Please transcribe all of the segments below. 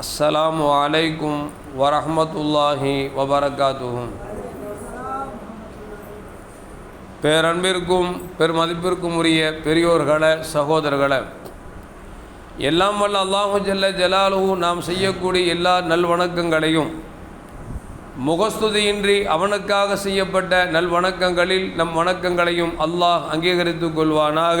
அஸ்ஸலாமு அலைக்கும் வரஹ்மத்துல்லாஹி வபரகாத்துஹும் பேரன்பிற்கும் பெருமதிப்பிற்கும் உரிய பெரியோர்களை சகோதரர்களை எல்லாம் வல்ல அல்லாஹு ஜல்ல ஜலாலுஹு நாம் செய்யக்கூடிய எல்லா நல்வணக்கங்களையும் முகஸ்துதியின்றி அவனுக்காக செய்யப்பட்ட நல்வணக்கங்களில் நம் வணக்கங்களையும் அல்லாஹ் அங்கீகரித்துக் கொள்வானாக.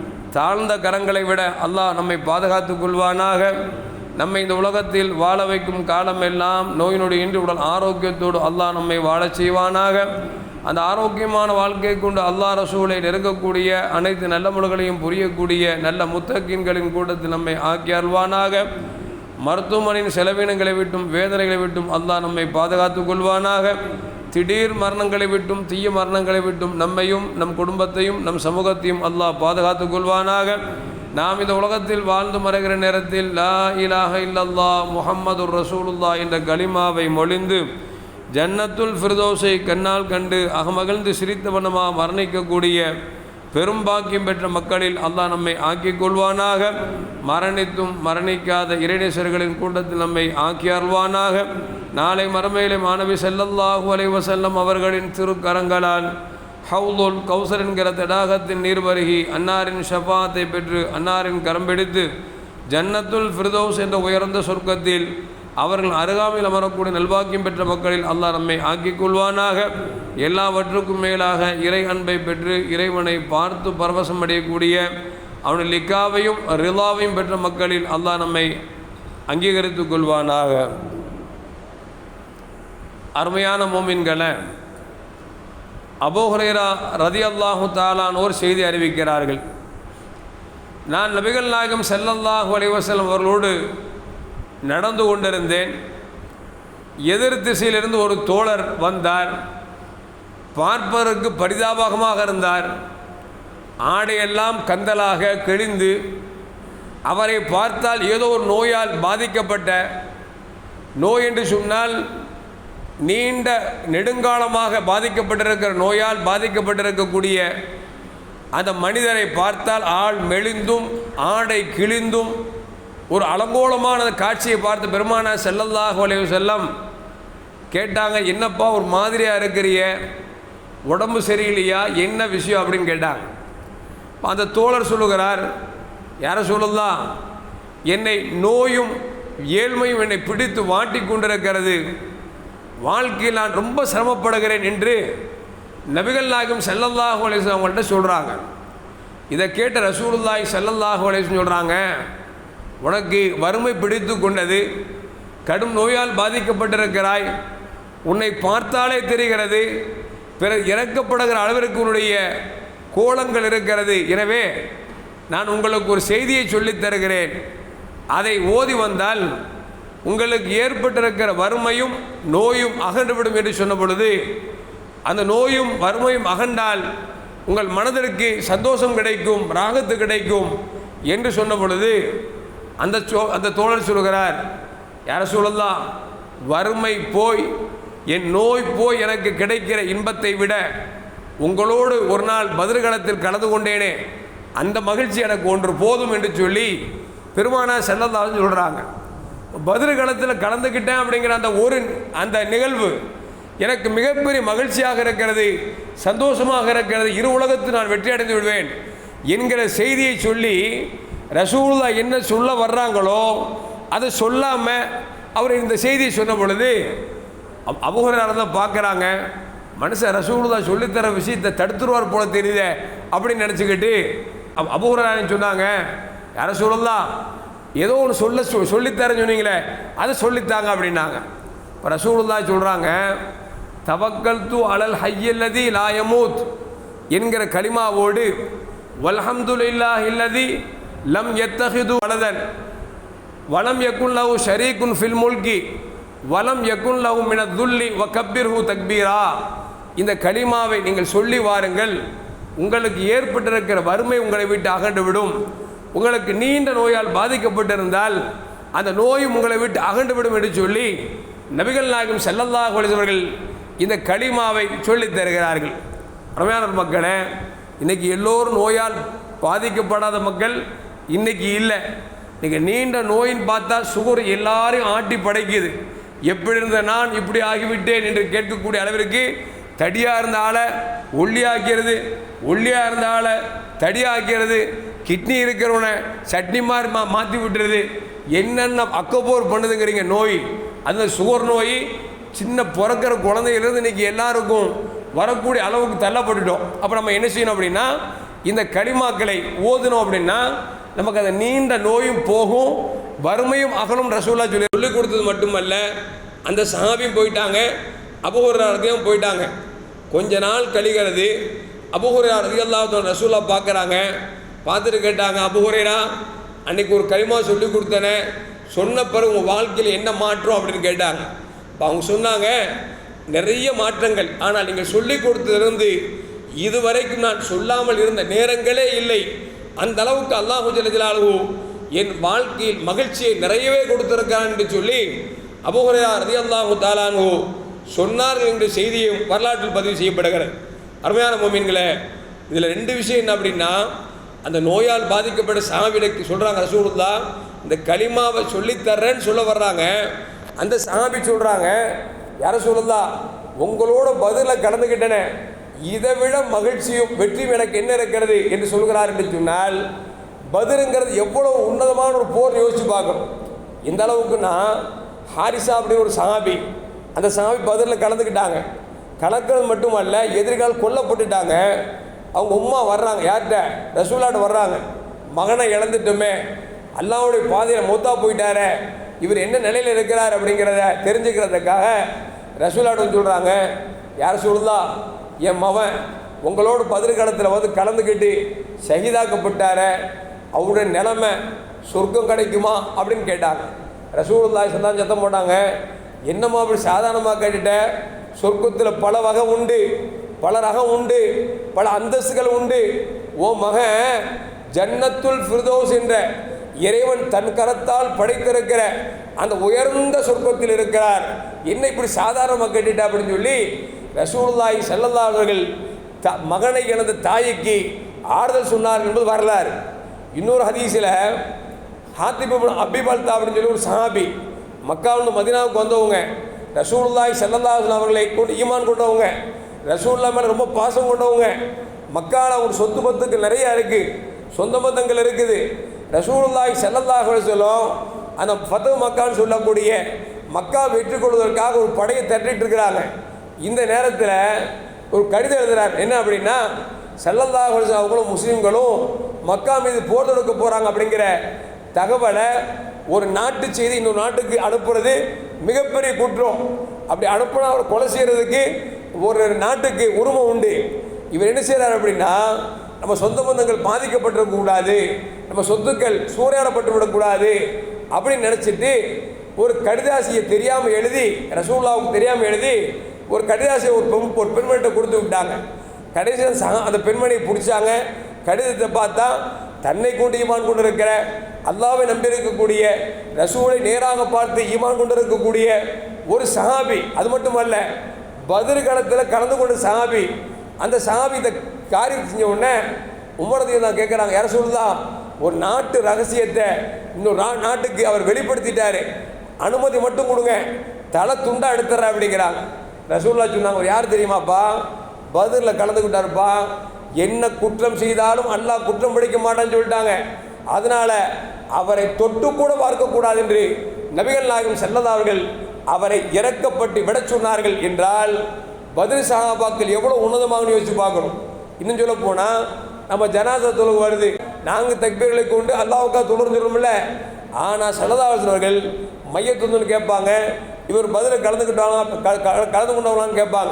தாழ்ந்த கரங்களை விட அல்லாஹ் நம்மை பாதுகாத்து கொள்வானாக. நம்மை இந்த உலகத்தில் வாழ வைக்கும் காலமெல்லாம் நோய் நொடி இன்றி உடல் ஆரோக்கியத்தோடு அல்லாஹ் நம்மை வாழச் செய்வானாக. அந்த ஆரோக்கியமான வாழ்க்கை கொண்டு அல்லாஹ் ரசூலை நெருங்கக்கூடிய அனைத்து நல்ல முறைகளையும் புரியக்கூடிய நல்ல முத்தக்கின்களின் கூட்டத்தில் நம்மை ஆக்கி அருள்வானாக. மருத்துவமனையின் செலவினங்களை விட்டும் வேதனைகளை விட்டும் அல்லாஹ் நம்மை பாதுகாத்து கொள்வானாக. திடீர் மரணங்களை விட்டும் தீய மரணங்களை விட்டும் நம்மையும் நம் குடும்பத்தையும் நம் சமூகத்தையும் அல்லாஹ் பாதுகாத்து கொள்வானாக. நாம் இந்த உலகத்தில் வாழ்ந்து மறைகிற நேரத்தில் லா இலாஹ இல்லல்லா முஹம்மது ரசூலுல்லா என்ற கலிமாவை மொழிந்து ஜன்னத்துல் ஃபிர்தோஸை கண்ணால் கண்டு அகமகிழ்ந்து சிரித்தவனமா மரணிக்கக்கூடிய பெரும் பாக்கியம் பெற்ற மக்களில் அல்லாஹ் நம்மை ஆக்கிக் கொள்வானாக. மரணித்தும் மரணிக்காத இறைநேசர்களின் கூட்டத்தில் நம்மை ஆக்கி அருள்வானாக. நாளை மறுமையிலே மாணவி செல்லல்லாஹு அலைவசல்லம் அவர்களின் திருக்கரங்களால் ஹவுதுல் கௌசர் என்கிற தடாகத்தின் நீர் வருகி அன்னாரின் ஷபாத்தை பெற்று அன்னாரின் கரம் பிடித்து ஜன்னத்துல் ஃபிர்தௌஸ் என்ற உயர்ந்த சொர்க்கத்தில் அவர்கள் அருகாமையில் அமரக்கூடிய நல்வாக்கியம் பெற்ற மக்களில் அல்லாஹ் நம்மை ஆக்கிக் கொள்வானாக. எல்லாவற்றுக்கும் மேலாக இறை அன்பை பெற்று இறைவனை பார்த்து பரவசம் அடையக்கூடிய அவனுடைய லிக்காவையும் ரிலாவையும் பெற்ற மக்களில் அல்லாஹ் நம்மை அங்கீகரித்துக் கொள்வானாக. அருமையான மோமின்களை அபோஹரேரா ரதி அல்லாஹு தாலானோர் செய்தி அறிவிக்கிறார்கள். நான் நபிகள் நாயகம் செல்லல்லாஹு அலைவசல்லம் அவர்களோடு நடந்து கொண்டிருந்தேன். எதிர் திசையிலிருந்து ஒரு தோழர் வந்தார். பார்ப்பதற்கு பரிதாபகமாக இருந்தார். ஆடையெல்லாம் கந்தலாக கிழிந்து அவரை பார்த்தால் ஏதோ ஒரு நோயால் பாதிக்கப்பட்ட நோய் என்று சொன்னால் நீண்ட நெடுங்காலமாக பாதிக்கப்பட்டிருக்கிற நோயால் பாதிக்கப்பட்டிருக்கக்கூடிய அந்த மனிதரை பார்த்தால் ஆள் மெலிந்தும் ஆடை கிழிந்தும் ஒரு அலங்கோலமான காட்சியை பார்த்து பெருமான செல்லல்லாஹு அலைஹி செல்லம் கேட்டாங்க என்னப்பா ஒரு மாதிரியாக இருக்கிறிய? உடம்பு சரியில்லையா? என்ன விஷயம்? அப்படின்னு கேட்டாங்க. அந்த தோழர் சொல்லுகிறார் யாரை சொல்லலாம் என்னை நோயும் ஏழ்மையும் என்னை பிடித்து வாட்டி கொண்டிருக்கிறது. வாழ்க்கையில் நான் ரொம்ப சிரமப்படுகிறேன் என்று நபிகள் நாயகம் செல்லல்லாஹு அலேசன் அவங்கள்ட்ட சொல்கிறாங்க இதை கேட்ட ரசூலுல்லாய் செல்லல்லாஹு அலேசன் சொல்கிறாங்க உனக்கு வறுமை பிடித்து கொண்டது. கடும் நோயால் பாதிக்கப்பட்டிருக்கிறாய். உன்னை பார்த்தாலே தெரிகிறது. பிறகு இறக்கப்படுகிற அளவிற்கு உன்னுடைய கோலங்கள் இருக்கிறது. எனவே நான் உங்களுக்கு ஒரு செய்தியை சொல்லித் தருகிறேன். அதை ஓதி வந்தால் உங்களுக்கு ஏற்பட்டிருக்கிற வறுமையும் நோயும் அகன்றுவிடும் என்று சொன்ன பொழுது அந்த நோயும் வறுமையும் அகண்டால் உங்கள் மனதிற்கு சந்தோஷம் கிடைக்கும் ராகத்து கிடைக்கும் என்று சொன்ன பொழுது அந்த சோ அந்த தோழர் சொல்கிறார் யார சொல்லலாம் வறுமை போய் என் நோய் போய் எனக்கு கிடைக்கிற இன்பத்தை விட உங்களோடு ஒரு நாள் பதிர்களத்தில் கலந்து கொண்டேனே அந்த மகிழ்ச்சி எனக்கு ஒன்று போதும் என்று சொல்லி பெருமானா செல்லதாக சொல்கிறாங்க பதிர்களத்தில் கலந்துக்கிட்டேன் அப்படிங்கிற அந்த ஒரு அந்த நிகழ்வு எனக்கு மிகப்பெரிய மகிழ்ச்சியாக இருக்கிறது சந்தோஷமாக இருக்கிறது. இரு உலகத்தில் நான் வெற்றி அடைந்து விடுவேன் என்கிற செய்தியை சொல்லி ரசூல்லா என்ன சொல்ல வர்றாங்களோ அதை சொல்லாமல் அவர் இந்த செய்தியை சொன்ன பொழுது அபுகராக தான் பார்க்குறாங்க. மனுஷன் ரசூலுதா சொல்லித்தர விஷயத்தை தடுத்துருவார் போல தெரியுதே அப்படின்னு நினச்சிக்கிட்டு அபுகரான்னு சொன்னாங்க யார சொல்லலாம் ஏதோ ஒன்று சொல்ல சொ சொல்லித்தரேன்னு சொன்னீங்களே அதை சொல்லித்தாங்க அப்படின்னாங்க. இப்போ ரசூலுதா சொல்கிறாங்க தவக்கல் து அலல் ஹையல்லதி லாயமூத் என்கிற கலிமாவோடு வல்ஹம்துலில்லாஹ் இல்லதி லம் எத்தஹிது வலதன். வலம் யக்குன் லஹு ஷரீக்குன் ஃபில் முல்கி. வலம் யக்குன் லவ் மின துல்லி வ கப்பிர்ஹு தக்பீரா. இந்த களிமாவை நீங்கள் சொல்லி வாருங்கள். உங்களுக்கு ஏற்பட்டிருக்கிற வறுமை உங்களை விட்டு அகன்று விடும். உங்களுக்கு நீண்ட நோயால் பாதிக்கப்பட்டிருந்தால் அந்த நோயும் உங்களை விட்டு அகன்று விடும் என்று சொல்லி நபிகள் நாயகம் ஸல்லல்லாஹு அலைஹி அவர்கள் இந்த களிமாவை சொல்லித் தருகிறார்கள். அருமையான மக்களே இன்றைக்கி எல்லோரும் நோயால் பாதிக்கப்படாத மக்கள் இன்றைக்கி இல்லை. நீங்கள் நீண்ட நோயின் பார்த்தா சுகர் எல்லாரையும் ஆட்டி படைக்குது. எப்படி இருந்த நான் இப்படி ஆகிவிட்டேன் என்று கேட்கக்கூடிய அளவிற்கு தடியாக இருந்த ஆளை ஒல்லியாக்கிறது ஒல்லியாக இருந்த ஆளை தடியாக்கிறது கிட்னி இருக்கிறவனை சட்னி மாதிரி மா மாற்றி விட்டுறது. என்னென்ன அக்கப்போர் பண்ணுதுங்கிறீங்க நோய். அந்த சுகர் நோய் சின்ன பிறக்கிற குழந்தையிலேருந்து இன்னைக்கு எல்லாருக்கும் வரக்கூடிய அளவுக்கு தள்ளப்பட்டுட்டோம். அப்போ நம்ம என்ன செய்யணும் அப்படின்னா இந்த களிமாக்களை ஓதணும் அப்படின்னா நமக்கு அந்த நீண்ட நோயும் போகும் வறுமையும் அகலும் ரசூல்லா சொல்லி சொல்லிக் கொடுத்தது மட்டுமல்ல அந்த சஹாபியும் போயிட்டாங்க அபுஹுராரத்தையும் போயிட்டாங்க. கொஞ்ச நாள் கழிகிறது அபுஹுரா ரதியல்லாஹு ரசூல்லா பார்க்குறாங்க பார்த்துட்டு கேட்டாங்க அபுஹுரேரா அன்னைக்கு ஒரு களிமா சொல்லி கொடுத்தனே சொன்ன பிறகு உங்கள் வாழ்க்கையில் என்ன மாற்றம்? அப்படின்னு கேட்டாங்க. இப்போ அவங்க சொன்னாங்க நிறைய மாற்றங்கள். ஆனால் நீங்கள் சொல்லி கொடுத்ததுலேருந்து இதுவரைக்கும் நான் சொல்லாமல் இருந்த நேரங்களே இல்லை. அந்த அளவுக்கு அல்லாஹு ஜலஜலாலு என் வாழ்க்கையில் மகிழ்ச்சியை நிறையவே கொடுத்திருக்கிறான் என்று சொல்லி அபுஹரையா ரதி அல்லாஹு தாலானு சொன்னார்கள் என்ற செய்தியும் வரலாற்றில் பதிவு செய்யப்படுகிறது. அருமையான மோமீன்களே இதில் ரெண்டு விஷயம் என்ன அப்படின்னா அந்த நோயால் பாதிக்கப்பட்ட சாபிடைக்கு சொல்கிறாங்க ரசூலுல்லா இந்த களிமாவை சொல்லித்தர்றேன்னு சொல்ல வர்றாங்க. அந்த சாமி சொல்கிறாங்க யார சொல்லுதா உங்களோட பதிலில் கடந்துக்கிட்டேனே இதை விட மகிழ்ச்சியும் வெற்றியும் எனக்கு என்ன இருக்கிறது என்று சொல்கிறார் என்று சொன்னால் பதிலுங்கிறது எவ்வளவு உன்னதமான ஒரு போர் யோசிச்சு பார்க்கணும். இந்த அளவுக்குன்னா ஹாரிசா அப்படி ஒரு சஹாபி அந்த சஹாபி பதிலில் கலந்துக்கிட்டாங்க. கலக்கிறது மட்டுமல்ல எதிர்கால் கொல்லப்பட்டுட்டாங்க. அவங்க உம்மா வர்றாங்க யார்கிட்ட? ரசூலாட்ட வர்றாங்க. மகனை இழந்துட்டோமே அல்லாவுடைய பாதையில் மூத்தா போயிட்டாரே இவர் என்ன நிலையில் இருக்கிறார் அப்படிங்கிறத தெரிஞ்சுக்கிறதுக்காக ரசூலாட்ட சொல்கிறாங்க யார் சொல்லுதா என் மவன் உங்களோட பதிர்காலத்தில் வந்து கலந்துக்கிட்டு ஷஹீதாக்கப்பட்டார அவருடைய நிலைமை சொர்க்கம் கிடைக்குமா அப்படின்னு கேட்டாங்க. ரசூலுல்லாஹி சந்தான் சத்தம் போட்டாங்க என்னம்மா அப்படி சாதாரணமாக கேட்டுட்ட? சொர்க்கத்தில் பல வகை உண்டு பல ரகம் உண்டு பல அந்தஸ்துகள் உண்டு. ஓ மகன் ஜன்னத்துல் ஃபிர்தோஸ் என்ற இறைவன் தன் கரத்தால் படைத்திருக்கிற அந்த உயர்ந்த சொர்க்கத்தில் இருக்கிறார். என்ன இப்படி சாதாரணமாக கேட்டுட்டா? அப்படின்னு சொல்லி ரசூல்லாய் ஸல்லல்லாஹு அவர்கள் த மகனை எனது தாய்க்கு ஆறுதல் சொன்னார் என்பது வரலாறு. இன்னொரு ஹதீஸில் ஹாத்திப் அபிபல்தா அப்படின்னு சொல்லி ஒரு சஹாபி மக்காவிலிருந்து மதினாவுக்கு வந்தவங்க ரசூல்லாய் செல்லல்லாசன் அவர்களை கொண்டு ஈமான் கொண்டவங்க ரசூல்லா மேலே ரொம்ப பாசம் கொண்டவங்க மக்கால ஒரு சொத்து பத்துக்கு நிறையா இருக்குது சொந்த பந்தங்கள் இருக்குது. ரசூலுல்லாஹி ஸல்லல்லாஹு சொல்லும் அந்த ஃபத்து மக்கான்னு சொல்லக்கூடிய மக்கா வெற்றி கொள்வதற்காக ஒரு படையை தட்டிட்டு இருக்கிறாங்க. இந்த நேரத்தில் ஒரு கடிதம் எழுதுகிறார் என்ன அப்படின்னா ஸல்லல்லாஹு அவங்களும் முஸ்லீம்களும் மக்கா மீது போர் தொடுக்க போகிறாங்க அப்படிங்கிற தகவலை ஒரு நாட்டு செய்தி இன்னொரு நாட்டுக்கு அனுப்புறது மிகப்பெரிய குற்றம். அப்படி அனுப்புனா அவர் கொலை செய்கிறதுக்கு ஒரு நாட்டுக்கு உரிமை உண்டு. இவர் என்ன செய்கிறார் அப்படின்னா நம்ம சொந்த பந்தங்கள் பாதிக்கப்பட்டிருக்கக்கூடாது நம்ம சொத்துக்கள் சூறையாடப்பட்டு விடக்கூடாது அப்படின்னு நினச்சிட்டு ஒரு கடிதாசியை தெரியாமல் எழுதி ரசூல்லாவுக்கு தெரியாமல் எழுதி ஒரு கடிதாசியை ஒரு பெண் ஒரு பெண்மணிகிட்ட கொடுத்து விட்டாங்க. கடைசியில் சக அந்த பெண்மணியை பிடிச்சாங்க. கடிதத்தை பார்த்தா தன்னை கொண்டு ஈமான் கொண்டு இருக்கிற அல்லாவை நம்பியிருக்கக்கூடிய ரசூலை நேராக பார்த்து ஈமான் கொண்டு இருக்கக்கூடிய ஒரு சஹாபி. அது மட்டுமல்ல பதிர் காலத்தில் கலந்து கொண்ட சஹாபி. அந்த சஹாபி இந்த காரியம் செஞ்ச உடனே உமரதையும் தான் கேட்குறாங்க யார சொல்லுதா ஒரு நாட்டு ரகசியத்தை இன்னொரு நா நாட்டுக்கு அவர் வெளிப்படுத்திட்டார். அனுமதி மட்டும் கொடுங்க. தலை துண்டா எடுத்துற அப்படிங்கிறாங்க. ரசூல்லா சொன்னாங்க யார் தெரியுமாப்பா? பதிலில் கலந்துக்கிட்டாருப்பா என்ன குற்றம் செய்தாலும் அல்லாஹ் குற்றம் பிடிக்க மாட்டான்னு சொல்லிட்டாங்க. அதனால் அவரை தொட்டு கூட பார்க்கக்கூடாது என்று நபிகள் நாயகம் செல்லதா அவர்கள் அவரை இறக்கப்பட்டு விடச் சொன்னார்கள் என்றால் பதில் சகாபாக்கள் எவ்வளோ உன்னதமாகனு யோசிச்சு பார்க்கணும். இன்னும் சொல்ல போனால் நம்ம ஜனாசா தொழுகு வருது. நாங்கள் தக்பீர்களை கொண்டு அல்லாவுக்கா தொழுறோம்ல ஆனால் சல்லதாவர்கள் மையத்துந்துன்னு கேட்பாங்க இவர் பதில் கலந்துக்கிட்டாங்களா க- கலந்து கொண்டவங்களான்னு கேட்பாங்க.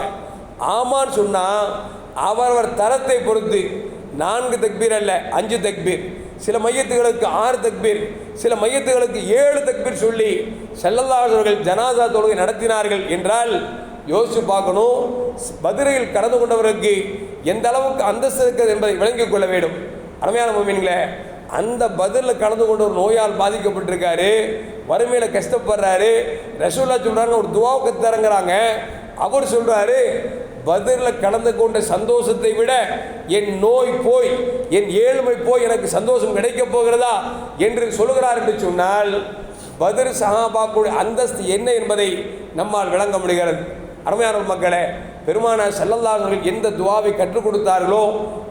ஆமான்னு சொன்னால் அவரவர் தரத்தை பொறுத்து நான்கு தக்பீர் அல்ல அஞ்சு தக்பீர். சில மையத்துகளுக்கு ஆறு தக்பீர். சில மையத்துகளுக்கு ஏழு தக்பீர் சொல்லி செல்லல்லாதவர்கள் ஜனாதா தொழுகை நடத்தினார்கள் என்றால் யோசிச்சு பார்க்கணும். பதிரையில் கடந்து கொண்டவருக்கு எந்த அளவுக்கு அந்தஸ்து இருக்கிறது என்பதை விளங்கிக் கொள்ள வேண்டும். அருமையான மொமீன்களே அந்த பதிலில் கலந்து கொண்டு ஒரு நோயால் பாதிக்கப்பட்டிருக்காரு. வறுமையில் கஷ்டப்படுறாரு. ரசூல்லா சொல்கிறாங்க ஒரு துவாவுக்கு தரங்கிறாங்க. அவர் சொல்கிறாரு பதிலில் கலந்து கொண்ட சந்தோஷத்தை விட என் நோய் போய் என் ஏழ்மை போய் எனக்கு சந்தோஷம் கிடைக்கப் போகிறதா என்று சொல்கிறார் என்று சொன்னால் பதிர் சஹாபாக்குடைய அந்தஸ்து என்ன என்பதை நம்மால் விளங்க முடிகிறது. அருமையான மக்களே பெருமான செல்லல்லாதவர்கள் எந்த துவாவை கற்றுக் கொடுத்தார்களோ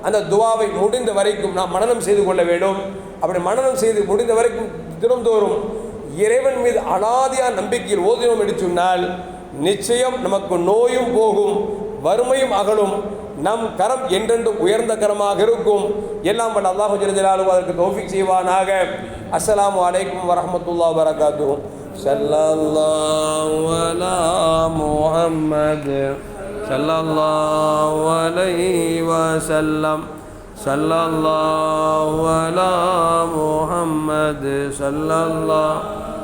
அந்த துவாவை முடிந்த வரைக்கும் நாம் மனநம் செய்து கொள்ள வேண்டும். அப்படி மனநம் செய்து முடிந்த வரைக்கும் தினம்தோறும் இறைவன் மீது அனாதியான நம்பிக்கையில் ஓதினோம் என்று சொன்னால் நிச்சயம் நமக்கு நோயும் போகும் வறுமையும் அகலும் நம் கரம் என்றென்றும் உயர்ந்த கரமாக இருக்கும். எல்லாம் பண்ண அல்லாஹு ஜலாலு அதற்கு தோஃபிக் செய்வானாக. அஸ்லாம் அலைக்கும் வரமத்துல்லா வரகாத்து ஸல்லல்லாஹு அலா முஹம்மத். ஸல்லல்லாஹு அலைஹி வஸல்லம். ஸல்லல்லாஹு அலா முஹம்மத்.